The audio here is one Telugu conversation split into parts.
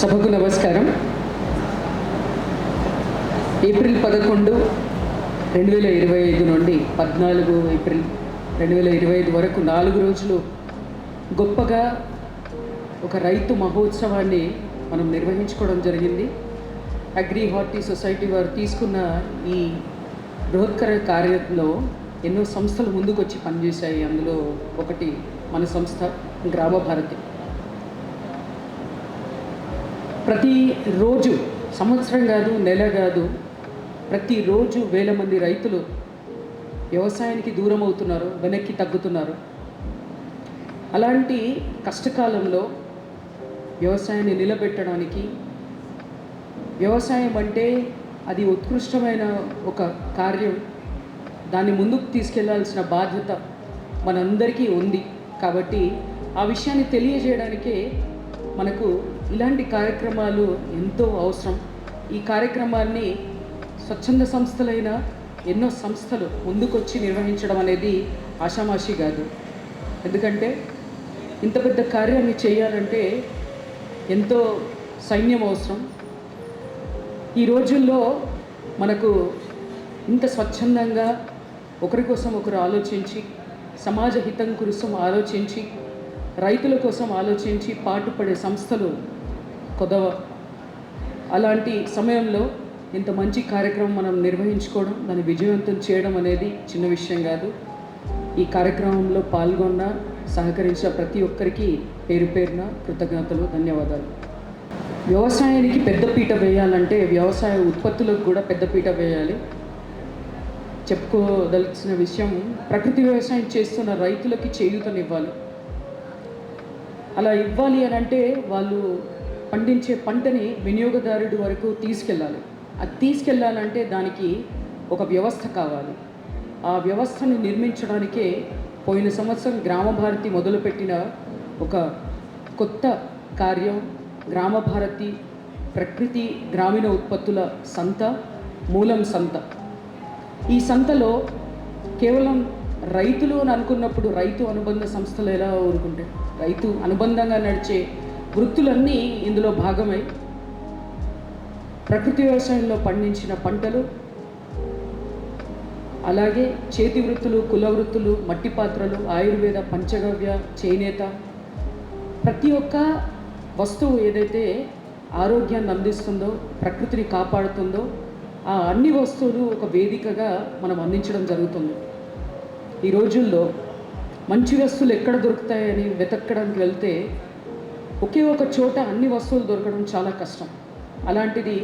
సభకు నమస్కారం. ఏప్రిల్ పదకొండు రెండు వేల ఇరవై ఐదు నుండి పద్నాలుగు ఏప్రిల్ రెండు వేల ఇరవై ఐదు వరకు నాలుగు రోజులు గొప్పగా ఒక రైతు మహోత్సవాన్ని మనం నిర్వహించుకోవడం జరిగింది. అగ్రి హార్టీ సొసైటీ వారు తీసుకున్న ఈ బృహత్కర కార్యంలో ఎన్నో సంస్థలు ముందుకు వచ్చి పనిచేశాయి. అందులో ఒకటి మన సంస్థ గ్రామ భారతి. ప్రతి రోజు సంవత్సరం కాదు నెల కాదు ప్రతిరోజు వేల మంది రైతులు వ్యవసాయానికి దూరం అవుతున్నారు వెనక్కి తగ్గుతున్నారు. అలాంటి కష్టకాలంలో వ్యవసాయాన్ని నిలబెట్టడానికి వ్యవసాయం అంటే అది ఉత్కృష్టమైన ఒక కార్యం. దాన్ని ముందుకు తీసుకెళ్ళాల్సిన బాధ్యత మనందరికీ ఉంది. కాబట్టి ఆ విషయాన్ని తెలియజేయడానికే మనకు ఇలాంటి కార్యక్రమాలు ఎంతో అవసరం. ఈ కార్యక్రమాన్ని స్వచ్ఛంద సంస్థలైన ఎన్నో సంస్థలు ముందుకొచ్చి నిర్వహించడం అనేది ఆషామాషి కాదు. ఎందుకంటే ఇంత పెద్ద కార్యాన్ని చేయాలంటే ఎంతో సైన్యం అవసరం. ఈ రోజుల్లో మనకు ఇంత స్వచ్ఛందంగా ఒకరి కోసం ఒకరు ఆలోచించి సమాజ హితం కోసం ఆలోచించి రైతుల కోసం ఆలోచించి పాటుపడే సంస్థలు కొదవ. అలాంటి సమయంలో ఇంత మంచి కార్యక్రమం మనం నిర్వహించుకోవడం దాన్ని విజయవంతం చేయడం అనేది చిన్న విషయం కాదు. ఈ కార్యక్రమంలో పాల్గొన్న సహకరించిన ప్రతి ఒక్కరికి పేరు పేరున కృతజ్ఞతలు ధన్యవాదాలు. వ్యవసాయానికి పెద్దపీట వేయాలంటే వ్యవసాయ ఉత్పత్తులకు కూడా పెద్దపీట వేయాలి. చెప్పుకోదలసిన విషయం ప్రకృతి వ్యవసాయం చేస్తున్న రైతులకి చేయూతనివ్వాలి. అలా ఇవ్వాలి అని అంటే వాళ్ళు పండించే పంటని వినియోగదారుడి వరకు తీసుకెళ్ళాలి. అది తీసుకెళ్ళాలంటే దానికి ఒక వ్యవస్థ కావాలి. ఆ వ్యవస్థను నిర్మించడానికే పోయిన సంవత్సరం గ్రామ భారతి మొదలుపెట్టిన ఒక కొత్త కార్యం గ్రామ భారతి ప్రకృతి గ్రామీణ ఉత్పత్తుల సంత మూలం సంత. ఈ సంతలో కేవలం రైతులు అని అనుకున్నప్పుడు రైతు అనుబంధ సంస్థలు ఎలా అనుకుంటే రైతు అనుబంధంగా నడిచే వృత్తులన్నీ ఇందులో భాగమై ప్రకృతి వ్యవసాయంలో పండించిన పంటలు అలాగే చేతి వృత్తులు కుల వృత్తులు మట్టి పాత్రలు ఆయుర్వేద పంచగవ్య చేనేత ప్రతి ఒక్క వస్తువు ఏదైతే ఆరోగ్యాన్ని అందిస్తుందో ప్రకృతిని కాపాడుతుందో ఆ అన్ని వస్తువులు ఒక వేదికగా మనం అందించడం జరుగుతుంది. ఈ రోజుల్లో మంచి వస్తువులు ఎక్కడ దొరుకుతాయని వెతకడానికి వెళ్తే ఒకే ఒక చోట అన్ని వస్తువులు దొరకడం చాలా కష్టం. అలాంటిది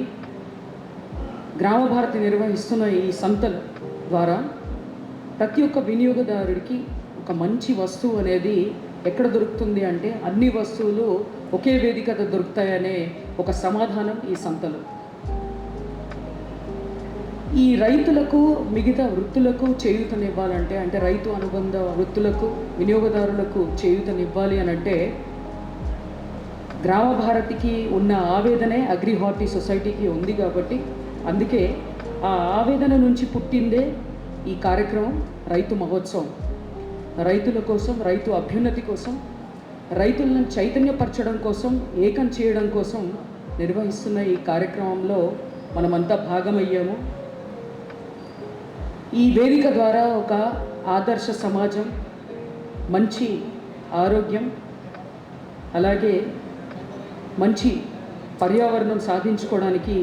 గ్రామ భారతి నిర్వహిస్తున్న ఈ సంతల ద్వారా ప్రతి ఒక్క వినియోగదారుడికి ఒక మంచి వస్తువు అనేది ఎక్కడ దొరుకుతుంది అంటే అన్ని వస్తువులు ఒకే వేదిక దొరుకుతాయనే ఒక సమాధానం ఈ సంతలు. ఈ రైతులకు మిగతా వృత్తులకు చేయూతనివ్వాలంటే అంటే రైతు అనుబంధ వృత్తులకు వినియోగదారులకు చేయూతనివ్వాలి అని అంటే గ్రామ భారతికి ఉన్న ఆవేదనే అగ్రి హార్టీ సొసైటీకి ఉంది కాబట్టి అందుకే ఆ ఆవేదన నుంచి పుట్టిందే ఈ కార్యక్రమం రైతు మహోత్సవం. రైతుల కోసం రైతు అభ్యున్నతి కోసం రైతులను చైతన్యపరచడం కోసం ఏకం చేయడం కోసం నిర్వహిస్తున్న ఈ కార్యక్రమంలో మనమంతా భాగమయ్యాము. ఈ వేదిక ద్వారా ఒక ఆదర్శ సమాజం మంచి ఆరోగ్యం అలాగే మంచి పర్యావరణం సాధించుకోవడానికి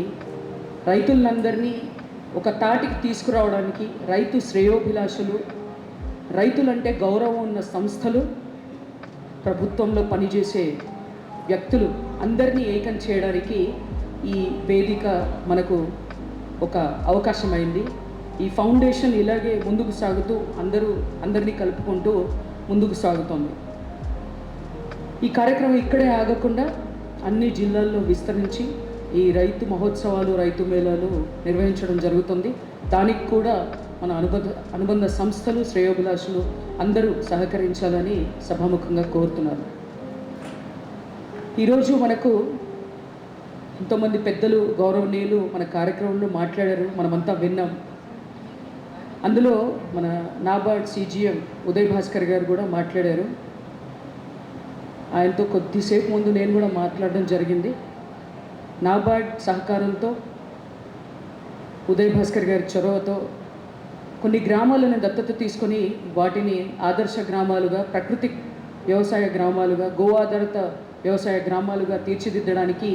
రైతులందరినీ ఒక తాటికి తీసుకురావడానికి రైతు శ్రేయోభిలాషులు రైతులంటే గౌరవం ఉన్న సంస్థలు ప్రభుత్వంలో పనిచేసే వ్యక్తులు అందరినీ ఏకం చేయడానికి ఈ వేదిక మనకు ఒక అవకాశమైంది. ఈ ఫౌండేషన్ ఇలాగే ముందుకు సాగుతూ అందరూ అందరినీ కలుపుకుంటూ ముందుకు సాగుతోంది. ఈ కార్యక్రమం ఇక్కడే ఆగకుండా అన్ని జిల్లాల్లో విస్తరించి ఈ రైతు మహోత్సవాలు రైతు మేళాలు నిర్వహించడం జరుగుతుంది. దానికి కూడా మన అనుబంధ అనుబంధ సంస్థలు శ్రేయోభిలాషులు అందరూ సహకరించాలని సభాముఖంగా కోరుతున్నారు. ఈరోజు మనకు ఎంతోమంది పెద్దలు గౌరవనీయులు మన కార్యక్రమంలో మాట్లాడారు. మనమంతా విన్నాం. అందులో మన నాబార్డ్ సిజిఎం ఉదయ్ భాస్కర్ గారు కూడా మాట్లాడారు. ఆయనతో కొద్దిసేపు ముందు నేను కూడా మాట్లాడడం జరిగింది. నాబార్డ్ సహకారంతో ఉదయ్ భాస్కర్ గారి చొరవతో కొన్ని గ్రామాలను దత్తత తీసుకొని వాటిని ఆదర్శ గ్రామాలుగా ప్రకృతి వ్యవసాయ గ్రామాలుగా గో ఆధారిత వ్యవసాయ గ్రామాలుగా తీర్చిదిద్దడానికి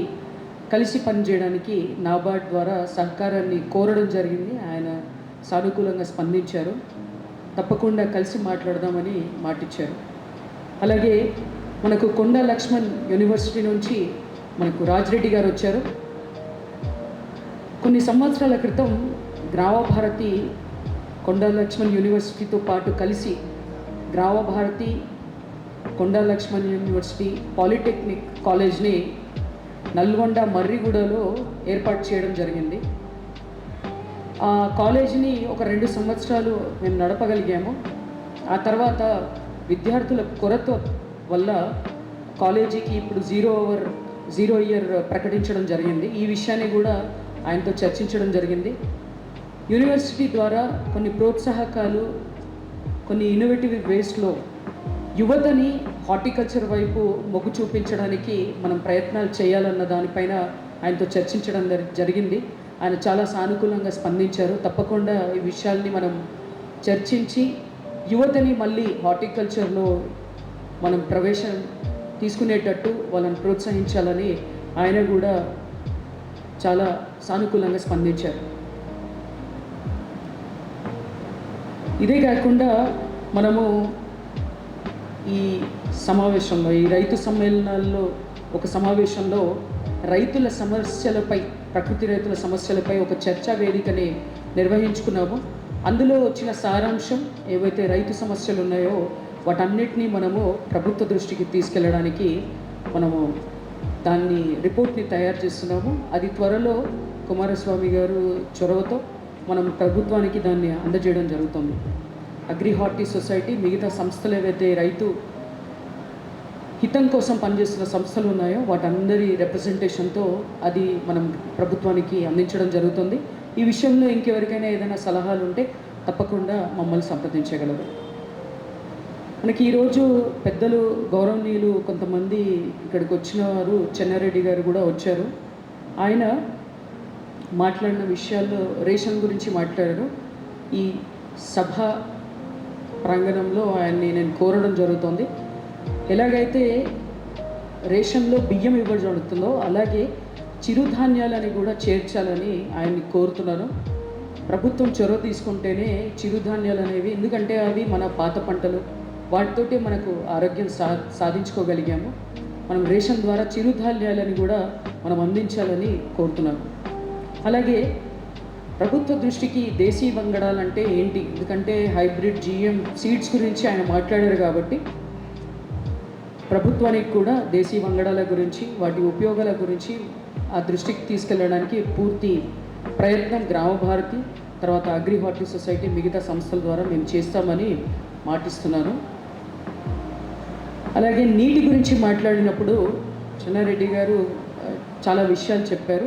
కలిసి పనిచేయడానికి నాబార్డ్ ద్వారా సహకారాన్ని కోరడం జరిగింది. ఆయన సానుకూలంగా స్పందించారు. తప్పకుండా కలిసి మాట్లాడదామని మాటిచ్చారు. అలాగే మనకు కొండ లక్ష్మణ్ యూనివర్సిటీ నుంచి మనకు రాజిరెడ్డి గారు వచ్చారు. కొన్ని సంవత్సరాల క్రితం గ్రామభారతి కొండ లక్ష్మణ్ యూనివర్సిటీతో పాటు కలిసి గ్రామభారతి కొండ లక్ష్మణ్ యూనివర్సిటీ పాలిటెక్నిక్ కాలేజ్ని నల్గొండ మర్రిగూడలో ఏర్పాటు చేయడం జరిగింది. ఆ కాలేజీని ఒక రెండు సంవత్సరాలు మేము నడపగలిగాము. ఆ తర్వాత విద్యార్థుల కొరత వల్ల కాలేజీకి ఇప్పుడు జీరో అవర్ జీరో ఇయర్ ప్రకటించడం జరిగింది. ఈ విషయాన్ని కూడా ఆయనతో చర్చించడం జరిగింది. యూనివర్సిటీ ద్వారా కొన్ని ప్రోత్సాహకాలు కొన్ని ఇన్నోవేటివ్ వేస్లో యువతని హార్టికల్చర్ వైపు మొగ్గు చూపించడానికి మనం ప్రయత్నాలు చేయాలన్న దానిపైన ఆయనతో చర్చించడం జరిగింది. ఆయన చాలా సానుకూలంగా స్పందించారు. తప్పకుండా ఈ విషయాల్ని మనం చర్చించి యువతని మళ్ళీ హార్టికల్చర్లో మనం ప్రవేశం తీసుకునేటట్టు వాళ్ళని ప్రోత్సహించాలని ఆయన కూడా చాలా సానుకూలంగా స్పందించారు. ఇదే కాకుండా మనము ఈ సమావేశంలో ఈ రైతు సమ్మేళనాల్లో ఒక సమావేశంలో రైతుల సమస్యలపై ప్రకృతి రైతుల సమస్యలపై ఒక చర్చా వేదికని నిర్వహించుకున్నాము. అందులో వచ్చిన సారాంశం ఏవైతే రైతు సమస్యలు ఉన్నాయో వాటన్నిటినీ మనము ప్రభుత్వ దృష్టికి తీసుకెళ్ళడానికి మనము దాన్ని రిపోర్ట్ని తయారు చేస్తున్నాము. అది త్వరలో కుమారస్వామి గారు చొరవతో మనం ప్రభుత్వానికి దాన్ని అందజేయడం జరుగుతుంది. అగ్రిహార్టీ సొసైటీ మిగతా సంస్థలు ఏవైతే రైతు హితం కోసం పనిచేస్తున్న సంస్థలు ఉన్నాయో వాటందరి రిప్రజెంటేషన్తో అది మనం ప్రభుత్వానికి అందించడం జరుగుతుంది. ఈ విషయంలో ఇంకెవరికైనా ఏదైనా సలహాలు ఉంటే తప్పకుండా మమ్మల్ని సంప్రదించగలరు. మనకి ఈరోజు పెద్దలు గౌరవనీయులు కొంతమంది ఇక్కడికి వచ్చిన వారు చెన్నారెడ్డి గారు కూడా వచ్చారు. ఆయన మాట్లాడిన విషయాల్లో రేషన్ గురించి మాట్లాడారు. ఈ సభ ప్రాంగణంలో ఆయన్ని నేను కోరడం జరుగుతుంది. ఎలాగైతే రేషన్లో బియ్యం ఇవ్వడం జరుగుతుందో అలాగే చిరుధాన్యాలని కూడా చేర్చాలని ఆయన్ని కోరుతున్నాను ప్రభుత్వం చొరవ తీసుకుంటేనే చిరుధాన్యాలు అనేవి ఎందుకంటే అవి మన పాత పంటలు. వాటితోటే మనకు ఆరోగ్యం సా సాధించుకోగలిగాము. మనం రేషన్ ద్వారా చిరుధాన్యాలని కూడా మనం అందించాలని కోరుతున్నాము. అలాగే ప్రభుత్వ దృష్టికి దేశీ వంగడాలంటే ఏంటి? ఎందుకంటే హైబ్రిడ్ జిఎం సీడ్స్ గురించి ఆయన మాట్లాడారు కాబట్టి ప్రభుత్వానికి కూడా దేశీ వంగడాల గురించి వాటి ఉపయోగాల గురించి ఆ దృష్టికి తీసుకెళ్ళడానికి పూర్తి ప్రయత్నం గ్రామ భారతి తర్వాత అగ్రి హార్టీ సొసైటీ మిగతా సంస్థల ద్వారా మేము చేస్తామని మాటిస్తున్నాను. అలాగే నీటి గురించి మాట్లాడినప్పుడు చెన్నారెడ్డి గారు చాలా విషయాలు చెప్పారు.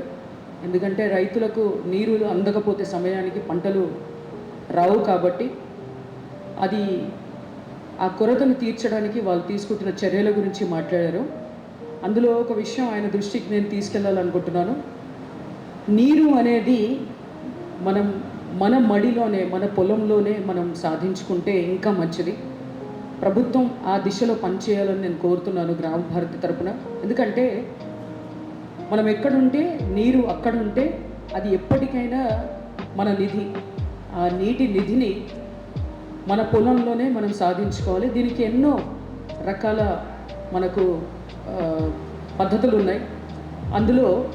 ఎందుకంటే రైతులకు నీరు అందకపోతే సమయానికి పంటలు రావు కాబట్టి అది ఆ కొరతను తీర్చడానికి వాళ్ళు తీసుకుంటున్న చర్యల గురించి మాట్లాడారు. అందులో ఒక విషయం ఆయన దృష్టికి నేను తీసుకెళ్ళాలనుకుంటున్నాను నీరు అనేది మనం మన మడిలోనే మన పొలంలోనే మనం సాధించుకుంటే ఇంకా మంచిది. ప్రభుత్వం ఆ దిశలో పనిచేయాలని నేను కోరుతున్నాను గ్రామ భారతి తరపున. ఎందుకంటే మనం ఎక్కడుంటే నీరు అక్కడ ఉంటే అది ఎప్పటికైనా మన నిధి. ఆ నీటి నిధిని మన పొలంలోనే మనం సాధించుకోవాలి. దీనికి ఎన్నో రకాల మనకు పద్ధతులు ఉన్నాయి అందులో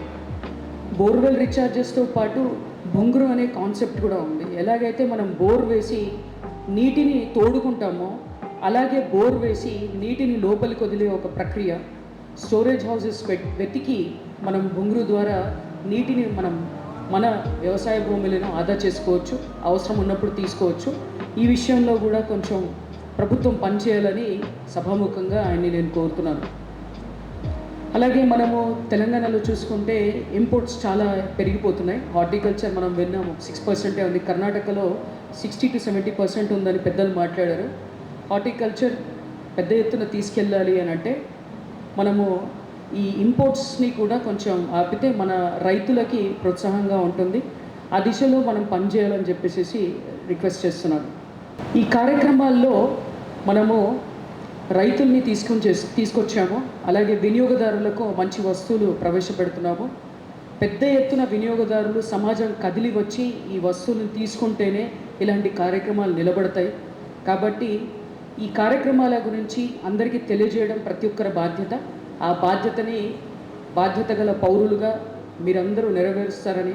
బోర్వెల్ రీఛార్జెస్తో పాటు బొంగురు అనే కాన్సెప్ట్ కూడా ఉంది. ఎలాగైతే మనం బోర్ వేసి నీటిని తోడుకుంటామో అలాగే బోర్ వేసి నీటిని లోపలికి వదిలే ఒక ప్రక్రియ. స్టోరేజ్ హౌసెస్ వెతికి మనం బొంగురు ద్వారా నీటిని మనం మన వ్యవసాయ భూములను ఆదా చేసుకోవచ్చు అవసరం ఉన్నప్పుడు తీసుకోవచ్చు. ఈ విషయంలో కూడా కొంచెం ప్రభుత్వం పనిచేయాలని సభాముఖంగా ఆయన్ని నేను కోరుతున్నాను. అలాగే మనము తెలంగాణలో చూసుకుంటే ఇంపోర్ట్స్ చాలా పెరిగిపోతున్నాయి. హార్టికల్చర్ మనం విన్నాము సిక్స్ పర్సెంటే ఉంది. కర్ణాటకలో సిక్స్టీ టు సెవెంటీ పర్సెంట్ ఉందని పెద్దలు మాట్లాడారు. హార్టికల్చర్ పెద్ద ఎత్తున తీసుకెళ్ళాలి అని అంటే మనము ఈ ఇంపోర్ట్స్ని కూడా కొంచెం ఆపితే మన రైతులకి ప్రోత్సాహంగా ఉంటుంది. ఆ దిశలో మనం పనిచేయాలని చెప్పేసి రిక్వెస్ట్ చేస్తున్నాను. ఈ కార్యక్రమాల్లో మనము రైతుల్ని తీసుకొని తీసుకొచ్చాము. అలాగే వినియోగదారులకు మంచి వస్తువులు ప్రవేశపెడుతున్నాము. పెద్ద ఎత్తున వినియోగదారులు సమాజం కదిలి వచ్చి ఈ వస్తువులను తీసుకుంటేనే ఇలాంటి కార్యక్రమాలు నిలబడతాయి. కాబట్టి ఈ కార్యక్రమాల గురించి అందరికీ తెలియజేయడం ప్రతి ఒక్కరి బాధ్యత. ఆ బాధ్యతని బాధ్యత గల పౌరులుగా మీరందరూ నెరవేరుస్తారని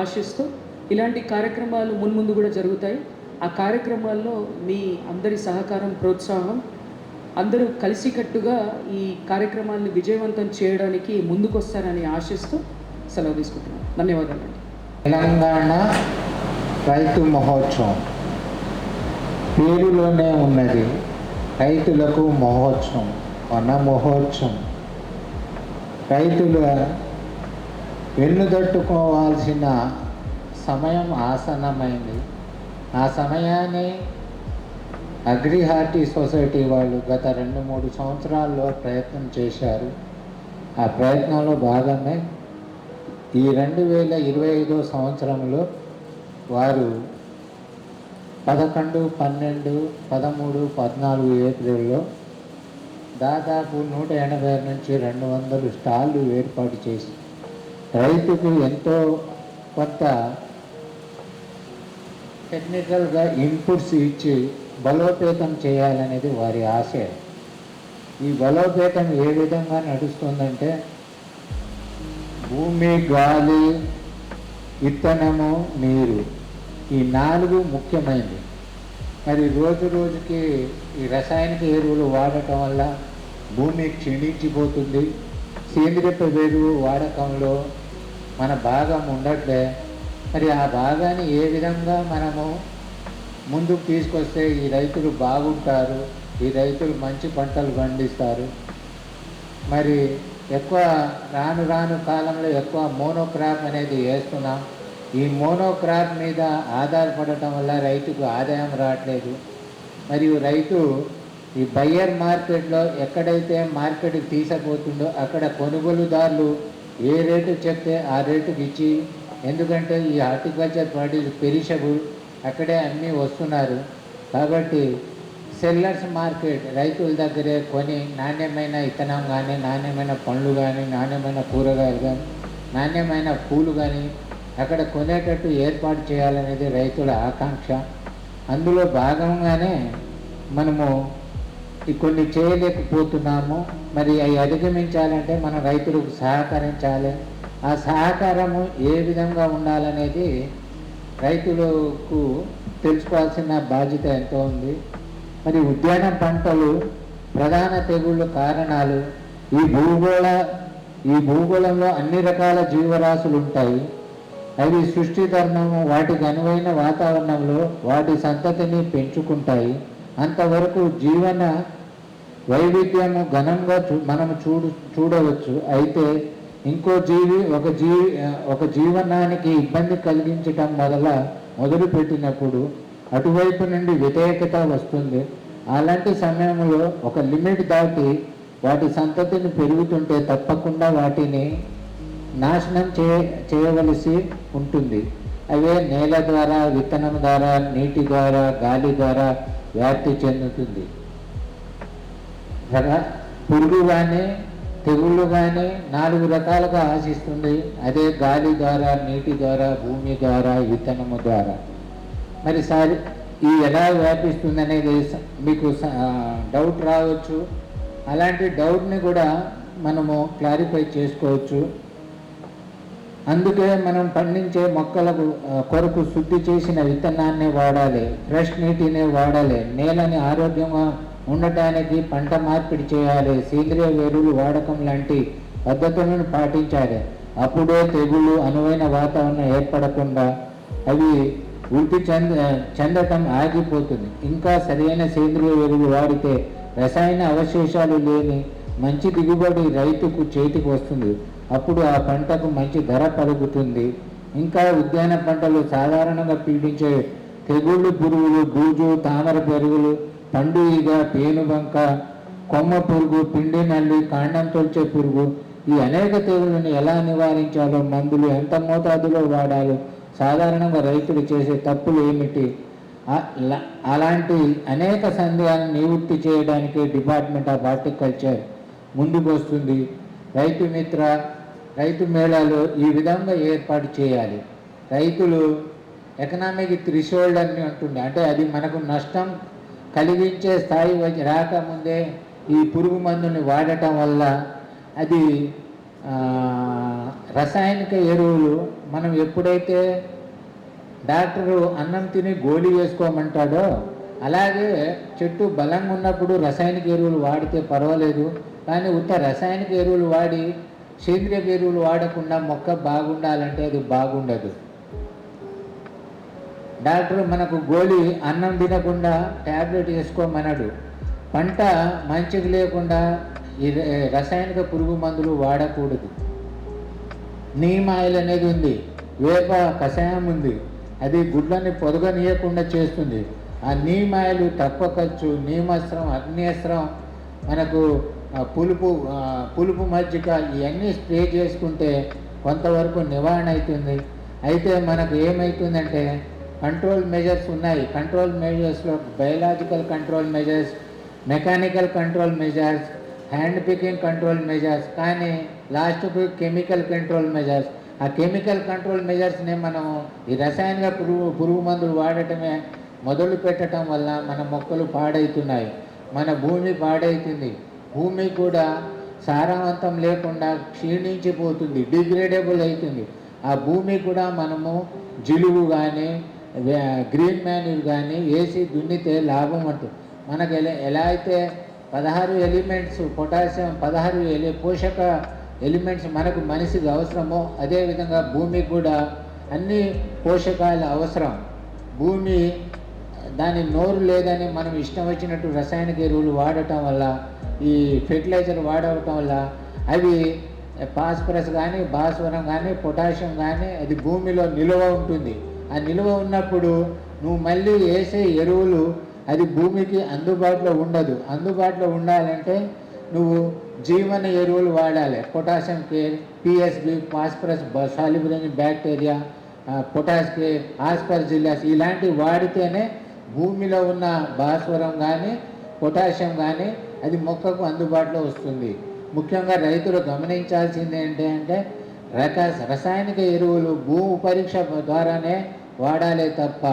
ఆశిస్తూ ఇలాంటి కార్యక్రమాలు మున్ముందు కూడా జరుగుతాయి. ఆ కార్యక్రమాల్లో మీ అందరి సహకారం ప్రోత్సాహం అందరూ కలిసికట్టుగా ఈ కార్యక్రమాన్ని విజయవంతం చేయడానికి ముందుకొస్తారని ఆశిస్తూ సెలవు తీసుకుంటున్నాను. ధన్యవాదాలండి. తెలంగాణ రైతు మహోత్సవం. పేరులోనే ఉన్నది. రైతులకు మహోత్సవం వన మహోత్సవం రైతుల వెన్నుదట్టుకోవాల్సిన సమయం ఆసనమైంది ఆ సమయాన్ని అగ్రిహార్టీ సొసైటీ వాళ్ళు గత రెండు మూడు సంవత్సరాల్లో ప్రయత్నం చేశారు. ఆ ప్రయత్నంలో భాగమే ఈ రెండు వేల ఇరవై ఐదో సంవత్సరంలో వారు పదకొండు పన్నెండు పదమూడు పద్నాలుగు ఏప్రిల్లో దాదాపు నూట ఎనభై నుంచి రెండు వందలు స్టాళ్ళు ఏర్పాటు చేసి రైతుకు ఎంతో కొంత టెక్నికల్గా ఇన్పుట్స్ ఇచ్చి బలోపేతం చేయాలనేది వారి ఆశయం ఈ బలోపేతం ఏ విధంగా నడుస్తుందంటే భూమి గాలి విత్తనము నీరు. ఈ నాలుగు ముఖ్యమైనవి. మరి రోజు రోజుకి ఈ రసాయనిక ఎరువులు వాడటం వల్ల భూమి క్షీణించిపోతుంది. సేంద్రియ ఎరువు వాడకంలో మన భాగం ఉండట్లే. మరి ఆ భాగాన్ని ఏ విధంగా మనము ముందుకు తీసుకొస్తే ఈ రైతులు బాగుంటారు ఈ రైతులు మంచి పంటలు పండిస్తారు. మరి ఎక్కువ రాను రాను కాలంలో ఎక్కువ మోనోక్రాప్ అనేది వేస్తున్నాం. ఈ మోనోక్రాప్ మీద ఆధారపడటం వల్ల రైతుకు ఆదాయం రావట్లేదు. మరియు రైతు ఈ బయ్యర్ మార్కెట్లో ఎక్కడైతే మార్కెట్కి తీసపోతుందో అక్కడ కొనుగోలుదారులు ఏ రేటు చెప్తే ఆ రేటుకి ఇచ్చి ఎందుకంటే ఈ హార్టికల్చర్ ప్రాడక్ట్స్ పెరిషబుల్ అక్కడే అన్నీ వస్తున్నారు. కాబట్టి సెల్లర్స్ మార్కెట్ రైతుల దగ్గరే కొని నాణ్యమైన ఇత్తనం కానీ నాణ్యమైన పండ్లు కానీ నాణ్యమైన కూరగాయలు కానీ నాణ్యమైన పూలు కానీ అక్కడ కొనేటట్టు ఏర్పాటు చేయాలనేది రైతుల ఆకాంక్ష. అందులో భాగంగానే మనము కొన్ని చేయలేకపోతున్నాము. మరి అవి అధిగమించాలంటే మనం రైతులకు సహకరించాలి. ఆ సహకారము ఏ విధంగా ఉండాలనేది రైతులకు తెలుసుకోవాల్సిన బాధ్యత ఎంతో ఉంది. మరి ఉద్యాన పంటలు ప్రధాన తెగుళ్ళ కారణాలు ఈ భూగోళ ఈ భూగోళంలో అన్ని రకాల జీవరాశులు ఉంటాయి. అవి సృష్టి ధర్మము వాటికి అనువైన వాతావరణంలో వాటి సంతతిని పెంచుకుంటాయి. అంతవరకు జీవన వైవిధ్యము ఘనంగా చూ మనం చూడు చూడవచ్చు. అయితే ఇంకో జీవి ఒక జీవి ఒక జీవనానికి ఇబ్బంది కలిగించటం మొదల మొదలుపెట్టినప్పుడు అటువైపు నుండి వ్యతిరేకత వస్తుంది. అలాంటి సమయంలో ఒక లిమిట్ దాటి వాటి సంతతిని పెరుగుతుంటే తప్పకుండా వాటిని నాశనం చే చేయవలసి ఉంటుంది. అవే నేల ద్వారా విత్తనం ద్వారా నీటి ద్వారా గాలి ద్వారా వ్యాప్తి చెందుతుంది. పురుగు కానీ తెగుళ్ళు కానీ నాలుగు రకాలుగా ఆశిస్తుంది. అదే గాలి ద్వారా నీటి ద్వారా భూమి ద్వారా విత్తనము ద్వారా. మరి సారి ఈ ఎలా వ్యాపిస్తుంది అనేది మీకు డౌట్ రావచ్చు. అలాంటి డౌట్ని కూడా మనము క్లారిఫై చేసుకోవచ్చు. అందుకే మనం పండించే మొక్కలకు కొరకు శుద్ధి చేసిన విత్తనాన్ని వాడాలి ఫ్రెష్ నీటిని వాడాలి నేలని ఆరోగ్యంగా ఉండటానికి పంట మార్పిడి చేయాలి సేంద్రియ ఎరువులు వాడకం లాంటి పద్ధతులను పాటించాలి. అప్పుడే తెగుళ్ళు అనువైన వాతావరణం ఏర్పడకుండా అవి వృద్ధి చెంద చెందటం ఆగిపోతుంది. ఇంకా సరైన సేంద్రియ ఎరువులు వాడితే రసాయన అవశేషాలు లేని మంచి దిగుబడి రైతుకు చేతికి వస్తుంది. అప్పుడు ఆ పంటకు మంచి ధర పలుకుతుంది ఇంకా ఉద్యాన పంటలు సాధారణంగా పీడించే తెగుళ్ళు పురుగులు బూజు తామర పెరుగులు పండు ఈగ పేనుబంక కొమ్మ పురుగు పిండి నల్లి కాండం తొలిచే పురుగు ఈ అనేక తెగుళ్ళని ఎలా నివారించాలో మందులు ఎంత మోతాదులో వాడాలో సాధారణంగా రైతులు చేసే తప్పులు ఏమిటి? అలాంటి అనేక సందేహాలను నివృత్తి చేయడానికి డిపార్ట్మెంట్ ఆఫ్ హార్టికల్చర్ ముందుకు వస్తుంది రైతు మిత్ర రైతు మేళాలు ఈ విధంగా ఏర్పాటు చేయాలి. రైతులు ఎకనామిక్ త్రిషోల్డ్ అని ఉంటుంది అంటే అది మనకు నష్టం కలిగించే స్థాయి వచ్చి రాకముందే ఈ పురుగు మందుని వాడటం వల్ల అది రసాయనిక ఎరువులు మనం ఎప్పుడైతే డాక్టరు అన్నం తిని గోళీ వేసుకోమంటాడో అలాగే చెట్టు బలంగా ఉన్నప్పుడు రసాయనిక ఎరువులు వాడితే పర్వాలేదు. కానీ ఉత్త రసాయనిక ఎరువులు వాడి సేంద్రియ ఎరువులు వాడకుండా మొక్క బాగుండాలంటే అది బాగుండదు. డాక్టర్ మనకు గోళీ అన్నం తినకుండా ట్యాబ్లెట్ వేసుకోమన్నాడు. పంట మంచిగా లేకుండా ఈ రసాయనిక పురుగు మందులు వాడకూడదు. నీమ్ ఆయిల్ అనేది ఉంది. వేప కషాయం ఉంది. అది గుడ్లని పొదగనీయకుండా చేస్తుంది. ఆ నీమ్ ఆయిల్ తక్కువ ఖర్చు నీమస్త్రం అగ్నిస్త్రం మనకు పులుపు పులుపు మజ్జిగ ఇవన్నీ స్ప్రే చేసుకుంటే కొంతవరకు నివారణ అవుతుంది. అయితే మనకు ఏమవుతుందంటే కంట్రోల్ మెజర్స్ ఉన్నాయి. Control మెజర్స్లో biological control measures mechanical control measures hand picking control measures కానీ లాస్ట్కు కెమికల్ కంట్రోల్ మెజర్స్. ఆ కెమికల్ కంట్రోల్ మెజర్స్ని మనం ఈ రసాయనిక పురుగు పురుగు మందులు వాడటమే మొదలు పెట్టడం వల్ల మన మొక్కలు పాడవుతున్నాయి. మన భూమి పాడవుతుంది. భూమి కూడా సారవంతం లేకుండా క్షీణించిపోతుంది డిగ్రేడబుల్ అవుతుంది. ఆ భూమి కూడా మనము జిలుగు కానీ గ్రీన్ మ్యాన్యూర్ కానీ వేసి దున్నితే లాభం అంటుంది మనకు ఎలా ఎలా అయితే పదహారు ఎలిమెంట్స్ పొటాషియం పదహారు ఎలి పోషక ఎలిమెంట్స్ మనకు మనిషికి అవసరమో అదేవిధంగా భూమికి కూడా అన్ని పోషకాలు అవసరం. భూమి దాని నోరు లేదని మనం ఇష్టం వచ్చినట్టు రసాయనిక ఎరువులు వాడటం వల్ల ఈ ఫెర్టిలైజర్ వాడటం వల్ల అవి ఫాస్ఫరస్ కానీ భాస్వరం కానీ పొటాషియం కానీ అది భూమిలో నిలువ ఉంటుంది. ఆ నిలువ ఉన్నప్పుడు నువ్వు మళ్ళీ వేసే ఎరువులు అది భూమికి అందుబాటులో ఉండదు. అందుబాటులో ఉండాలంటే నువ్వు జీవన ఎరువులు వాడాలి. పొటాషియం కేర్ పిఎస్బి ఫాస్ఫరస్ సాలిబులని బ్యాక్టీరియా పొటాష్ కేర్ ఆస్పర్జిల్లాస్ ఇలాంటివి వాడితేనే భూమిలో ఉన్న భాస్వరం కానీ పొటాషియం కానీ అది మొక్కకు అందుబాటులో వస్తుంది. ముఖ్యంగా రైతులు గమనించాల్సింది ఏంటి అంటే రక రసాయనిక ఎరువులు భూ పరీక్ష ద్వారానే వాడాలే తప్ప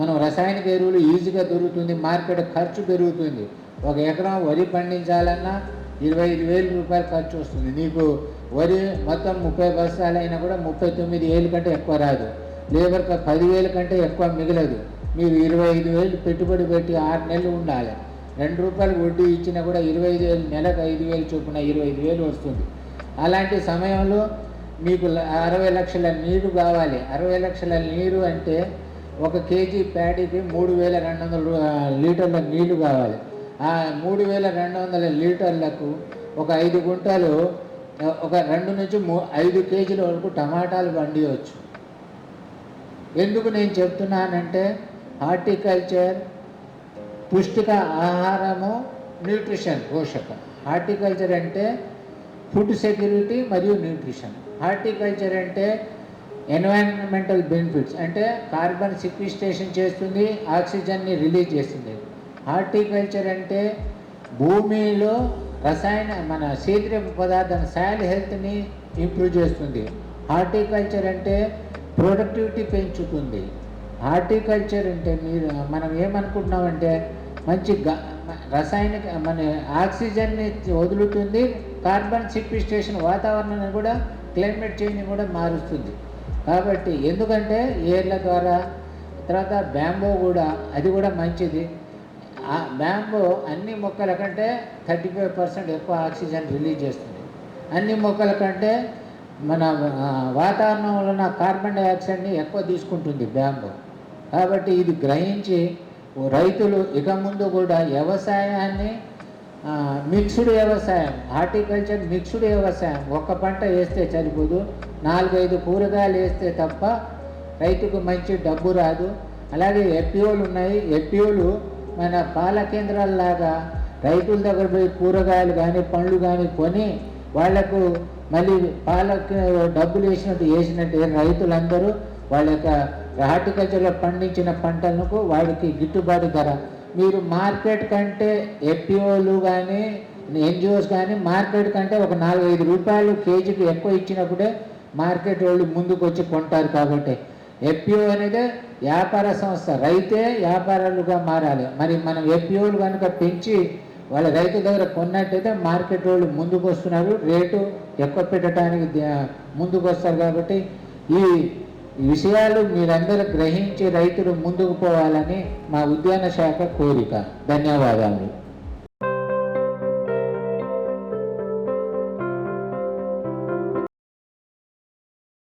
మనం రసాయనిక ఎరువులు ఈజీగా దొరుకుతుంది మార్కెట్ ఖర్చు పెరుగుతుంది. ఒక ఎకరం వరి పండించాలన్నా ఇరవై ఐదు వేల రూపాయలు ఖర్చు వస్తుంది. నీకు వరి మొత్తం ముప్పై బస్తాలైనా అయినా కూడా ముప్పై తొమ్మిది వేలు కంటే ఎక్కువ రాదు. లేబర్ పదివేల కంటే ఎక్కువ మిగలదు. మీరు ఇరవై ఐదు వేలు పెట్టుబడి పెట్టి ఆరు నెలలు ఉండాలి. రెండు రూపాయలు వడ్డీ ఇచ్చినా కూడా ఇరవై ఐదు వేలు నెలకు ఐదు వేలు చొప్పున ఇరవై ఐదు వేలు వస్తుంది. అలాంటి సమయంలో మీకు అరవై లక్షల నీరు కావాలి. అరవై లక్షల నీరు అంటే ఒక కేజీ ప్యాడీకి మూడు వేల రెండు వందల లీటర్ల నీళ్ళు కావాలి. ఆ మూడు వేల రెండు వందల లీటర్లకు ఒక ఐదు గుంటలు ఒక రెండు నుంచి మూ ఐదు కేజీల వరకు టమాటాలు పండియవచ్చు ఎందుకు నేను చెప్తున్నానంటే హార్టికల్చర్ పుష్టిక ఆహారము న్యూట్రిషన్ పోషకం. హార్టికల్చర్ అంటే ఫుడ్ సెక్యూరిటీ మరియు న్యూట్రిషన్. హార్టికల్చర్ అంటే ఎన్వైరన్మెంటల్ బెనిఫిట్స్ అంటే కార్బన్ సిక్విస్టేషన్ చేస్తుంది ఆక్సిజన్ని రిలీజ్ చేస్తుంది. హార్టికల్చర్ అంటే భూమిలో రసాయన మన సేంద్రియ పదార్థం సాయిల్ హెల్త్ని ఇంప్రూవ్ చేస్తుంది. హార్టికల్చర్ అంటే ప్రొడక్టివిటీ పెంచుతుంది. హార్టికల్చర్ అంటే మీరు మనం ఏమనుకుంటున్నామంటే మంచి రసాయనిక మన ఆక్సిజన్ని వదులుతుంది కార్బన్ సిక్విస్టేషన్ వాతావరణాన్ని కూడా క్లైమేట్ చేంజ్ని కూడా మారుస్తుంది. కాబట్టి ఎందుకంటే ఏర్ల ద్వారా తర్వాత బ్యాంబో కూడా అది కూడా మంచిది. ఆ బ్యాంబో అన్ని మొక్కల కంటే థర్టీ ఫైవ్ పర్సెంట్ ఎక్కువ ఆక్సిజన్ రిలీజ్ చేస్తుంది. అన్ని మొక్కల కంటే మన వాతావరణంలో ఉన్న కార్బన్ డైఆక్సైడ్ని ఎక్కువ తీసుకుంటుంది బ్యాంబో. కాబట్టి ఇది గ్రహించి రైతులు ఇక ముందు కూడా వ్యవసాయాన్ని ఆ, మిక్స్డ్ వ్యవసాయం హార్టికల్చర్ మిక్స్డ్ వ్యవసాయం. ఒక్క పంట వేస్తే సరిపోదు. నాలుగైదు కూరగాయలు వేస్తే తప్ప రైతుకు మంచి డబ్బు రాదు. అలాగే ఎఫ్పిఓలు ఉన్నాయి. ఎఫ్పిఓలు మన పాల కేంద్రాలలాగా రైతుల దగ్గర పోయి కూరగాయలు కానీ పండ్లు కానీ కొని వాళ్ళకు మళ్ళీ పాలకు డబ్బులు వేసినట్టు వేసినట్టు రైతులందరూ వాళ్ళ యొక్క హార్టికల్చర్లో పండించిన పంటలకు వాడికి గిట్టుబాటు ధర. మీరు మార్కెట్ కంటే ఎఫ్పిఓలు కానీ ఎన్జిఓస్ కానీ మార్కెట్ కంటే ఒక నాలుగు ఐదు రూపాయలు కేజీకి ఎక్కువ ఇచ్చినప్పుడే మార్కెట్ వాళ్ళు ముందుకు వచ్చి కొంటారు కాబట్టి. ఎఫ్పిఓ అనేది వ్యాపార సంస్థ. రైతే వ్యాపారాలుగా మారాలి. మరి మనం ఎఫ్పిఓలు కనుక పెంచి వాళ్ళ రైతు దగ్గర కొన్నట్టయితే మార్కెట్ వాళ్ళు ముందుకు వస్తున్నారు రేటు ఎక్కువ పెట్టడానికి ముందుకు వస్తారు కాబట్టి ఈ విషయాలు మీరందరూ గ్రహించి రైతులు ముందుకు పోవాలని మా ఉద్యాన శాఖ కోరిక. ధన్యవాదాలు.